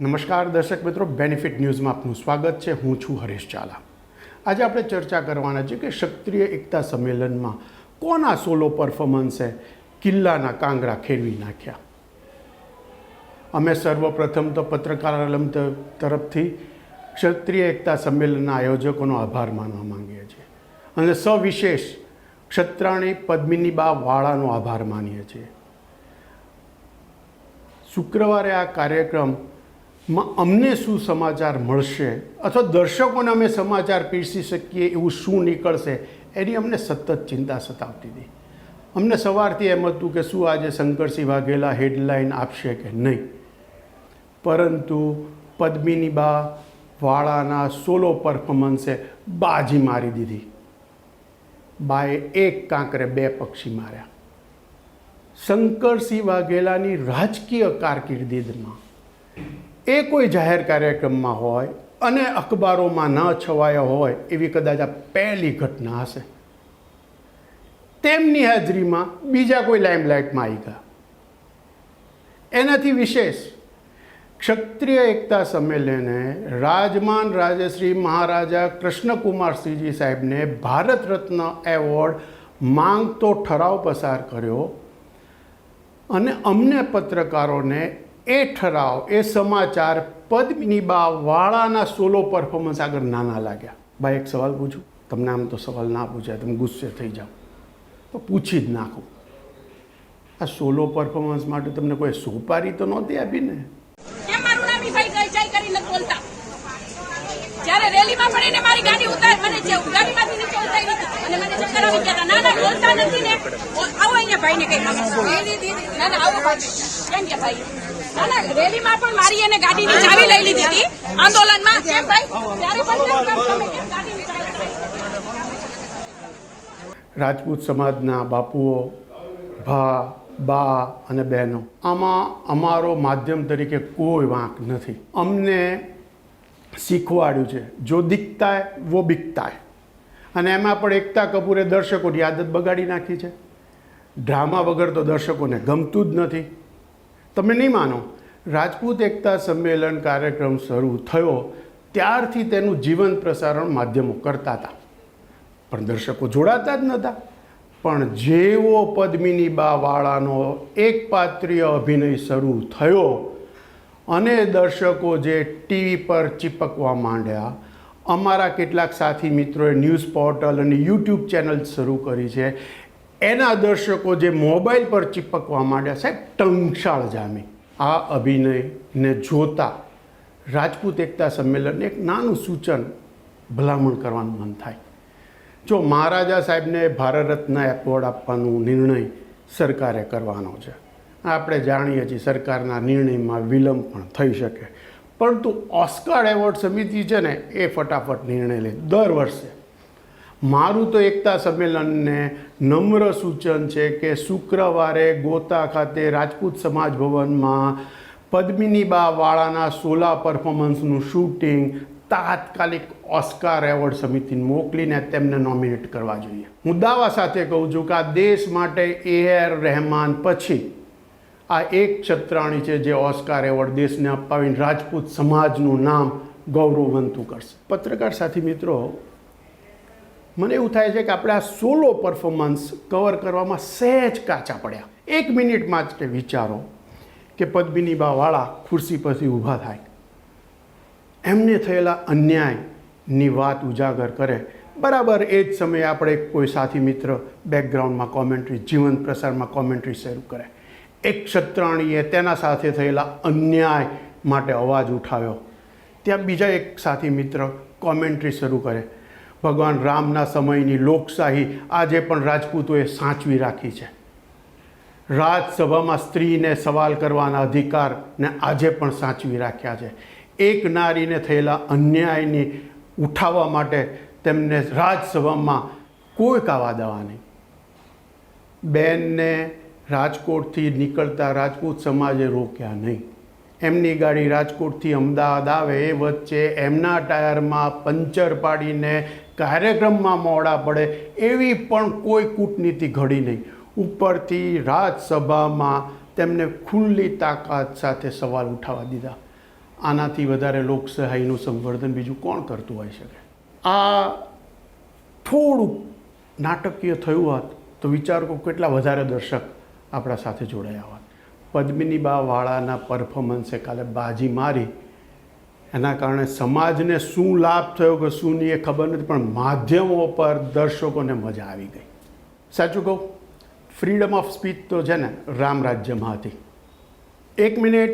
નમસ્કાર દર્શક મિત્રો બેનિફિટ ન્યૂઝમાં આપનું સ્વાગત છે. હું છું હરેશ ચાલા આજે આપણે ચર્ચા કરવાના છે કે ક્ષત્રિય એકતા સંમેલનમાં કોના સોલો પરફોર્મન્સે કિલ્લાના કાંગરા ખેરવી નાખ્યા? અમે સર્વપ્રથમ તો પત્રકારાલમ ત- તરફથી ક્ષત્રિય એકતા સંમેલનના આયોજકોનો આભાર માનવા માંગીએ છીએ. અને સવિશેષ ક્ષત્રાણી પદ્મિની બા વાળાનો આભાર માનીએ છીએ. શુક્રવારે આ કાર્યક્રમમાં અમને શું સમાચાર મળશે અથવા દર્શકોને અમે સમાચાર પીરસી શકીએ એવું શું નીકળશે, એની અમને સતત ચિંતા સતાવતી હતી અમને સવારથી એમ હતું કે શું આજે શંકરસિંહ વાઘેલા હેડલાઇન આપશે કે નહીં. પરંતુ પદ્મિની બા વાળાના સોલો પરફોર્મન્સે બાજી મારી દીધી. બાએ એક કાંકરે બે પક્ષી માર્યા. શંકરસિંહ વાઘેલાની રાજકીય કારકિર્દીમાં એ કોઈ જાહેર કાર્યક્રમમાં હોય અને અખબારોમાં ન છવાયા હોય એવી કદાચ આ પહેલી ઘટના હશે. તેમની હાજરીમાં બીજા કોઈ લાઇમલાઇટમાં આવી ગયા. એનાથી વિશેષ ક્ષત્રિય એકતા સંમેલને રાજમાન રાજશ્રી મહારાજા કૃષ્ણકુમારસિંહજી સાહેબને ભારત રત્ન એવોર્ડ માંગતો ઠરાવ પસાર કર્યો અને અમને પત્રકારોને એ ઠરાવ, એ સમાચાર પદ્મિની વાળાના સોલો પરફોર્મન્સ આગળ નાના લાગ્યા. ભાઈ એક સવાલ પૂછું? તમને આમ તો સવાલ ના પૂછાય, તમે ગુસ્સે થઈ જાઓ. તો પૂછી જ નાખું. આ સોલો પરફોર્મન્સ માટે તમને કોઈ સોપારી તો નહોતી આપીને જ્યારે રેલીમાં ના. કઈ ના ના, આવો ભાઈ. ભાઈ? રેલીમાં પણ મારી એને ગાડીની ચાવી લઈ લીધી હતી. આંદોલનમાં રાજપૂત સમાજના બાપુઓ, ભા, બા અને બહેનો, આમાં અમારો માધ્યમ તરીકે કોઈ વાંક નથી. અમને શીખવાડ્યું છે, જો દીખતા વો બિકતા અને એમાં પણ એકતા કપૂરે દર્શકોની આદત બગાડી નાખી છે. ડ્રામા વગર તો દર્શકોને ગમતું જ નથી. તમે નહીં માનો. રાજપૂત એકતા સંમેલન કાર્યક્રમ શરૂ થયો, ત્યારથી તેનું જીવંત પ્રસારણ માધ્યમો કરતા હતા. પણ દર્શકો જોડાતા જ નહોતા. પણ જેવો પદ્મિની બાવાળાનો એક પાત્રીય અભિનય શરૂ થયો અને દર્શકો જે ટીવી પર ચીપકવા માંડ્યા, અમારા કેટલાક સાથી મિત્રોએ ન્યૂઝ પોર્ટલ અને યુટ્યુબ ચેનલ શરૂ કરી છે. એના દર્શકો જે મોબાઈલ પર ચીપકવા માંડ્યા, સાહેબ ટંકશાળ જામી. આ અભિનયને જોતા રાજપૂત એકતા સંમેલનને એક નાનું સૂચન ભલામણ કરવાનું મન થાય. જો મહારાજા સાહેબને ભારત રત્ન એવોર્ડ આપવાનો નિર્ણય સરકારે કરવાનો છે, આપણે જાણીએ છીએ સરકારના નિર્ણયમાં વિલંબ પણ થઈ શકે. પરંતુ ઓસ્કાર એવોર્ડ સમિતિ છે ને, એ ફટાફટ નિર્ણય લે. દર વર્ષે મારું તો એકતા સંમેલનને નમ્ર સૂચન છે કે શુક્રવારે ગોતા ખાતે રાજપૂત સમાજ ભવનમાં પદ્મિનીબા વાળાના સોલા પરફોર્મન્સનું શૂટિંગ તાત્કાલિક ઓસ્કાર એવોર્ડ સમિતિને મોકલીને તેમને નોમિનેટ કરવા જોઈએ. હું દાવા સાથે કહું છું કે આ દેશ માટે એ આર રહેમાન પછી આ એક છત્રાણી છે જે ઓસ્કાર એવોર્ડ દેશને અપાવીને રાજપૂત સમાજનું નામ ગૌરવવંતું કરશે. પત્રકાર સાથી મિત્રો મને એવું થાય છે કે આપણે આ સોલો પરફોર્મન્સ કવર કરવામાં સહેજ કાચા પડ્યા. એક મિનિટ માટે વિચારો કે પદ્મિની બાવાળા ખુરશી પરથી ઊભા થાય. એમને થયેલા અન્યાયની વાત ઉજાગર કરે. બરાબર એ જ સમયે આપણે કોઈ સાથી મિત્ર બેકગ્રાઉન્ડમાં કોમેન્ટ્રી જીવંત પ્રસારમાં કોમેન્ટ્રી શરૂ કરે. એક ક્ષત્રાણીએ તેના સાથે થયેલા અન્યાય માટે અવાજ ઉઠાવ્યો. ત્યાં બીજા એક સાથી મિત્ર કોમેન્ટ્રી શરૂ કરે. ભગવાન રામના સમયની લોકશાહી આજે પણ રાજપૂતોએ સાચવી રાખી છે. રાજસભામાં સ્ત્રીને સવાલ કરવાના અધિકારને આજે પણ સાચવી રાખ્યા છે. એક નારીને થયેલા અન્યાયની ઉઠાવવા માટે તેમને રાજસભામાં કોઈ કાવા દવા નહીં. બેનને રાજકોટથી નીકળતા રાજપૂત સમાજે રોક્યા નહીં. એમની ગાડી રાજકોટથી અમદાવાદ આવે, એ વચ્ચે એમના ટાયરમાં પંચર પાડીને કાર્યક્રમમાં મોડા પડે, એવી પણ કોઈ કૂટનીતિ ઘડી નહીં. ઉપરથી રાજસભામાં તેમને ખુલ્લી તાકાત સાથે સવાલ ઉઠાવવા દીધા. આનાથી વધારે લોકસહાયનું સંવર્ધન બીજું કોણ કરતું હોઈ શકે? આ થોડુંક નાટકીય થયું હોત તો વિચારો કેટલા વધારે દર્શક આપણા સાથે જોડાયા હોત. પદ્મિની બા વાળાના પરફોર્મન્સે કાલે બાજી મારી. એના કારણે સમાજને શું લાભ થયો કે શું નહીં એ ખબર નથી, પણ માધ્યમો પર દર્શકોને મજા આવી ગઈ. સાચું કહું? ફ્રીડમ ઓફ સ્પીચ તો છે ને રામ રાજ્યમાં હતી એક મિનિટ.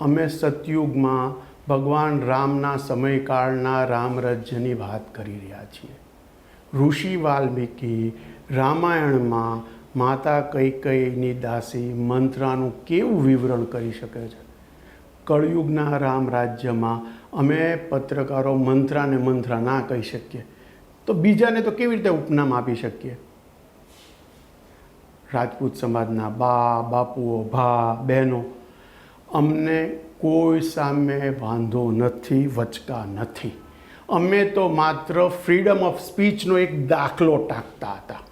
અમે સતયુગમાં ભગવાન રામના સમયકાળના રામ રાજ્યની વાત કરી રહ્યા છીએ. ઋષિ વાલ્મીકી રામાયણમાં માતા કૈકઈની દાસી મંત્રાનું કેવું વિવરણ કરી શકે છે? કળયુગના રામ રાજ્યમાં અમે પત્રકારો મંત્રાને મંત્રા ના કહી શકીએ. તો બીજાને તો કેવી રીતે ઉપનામ આપી શકીએ? રાજપૂત સમાજના બા, બાપુઓ, ભા, બહેનો, અમને કોઈ સામે વાંધો નથી, વચકા નથી. અમે તો માત્ર ફ્રીડમ ઓફ સ્પીચનો એક દાખલો ટાંકતા હતા.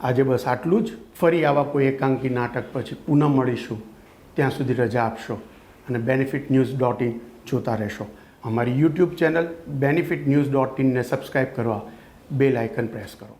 આજે બસ આટલું જ. ફરી આવા કોઈ એકાંકી નાટક પછી પુનઃ મળીશું. ત્યાં સુધી રજા આપશો અને બેનિફિટ ન્યૂઝ ડોટ ઇન જોતા રહેશો. અમારી YouTube channel benefit news dot ઇનને subscribe કરવા બેલ આઇકન પ્રેસ કરો.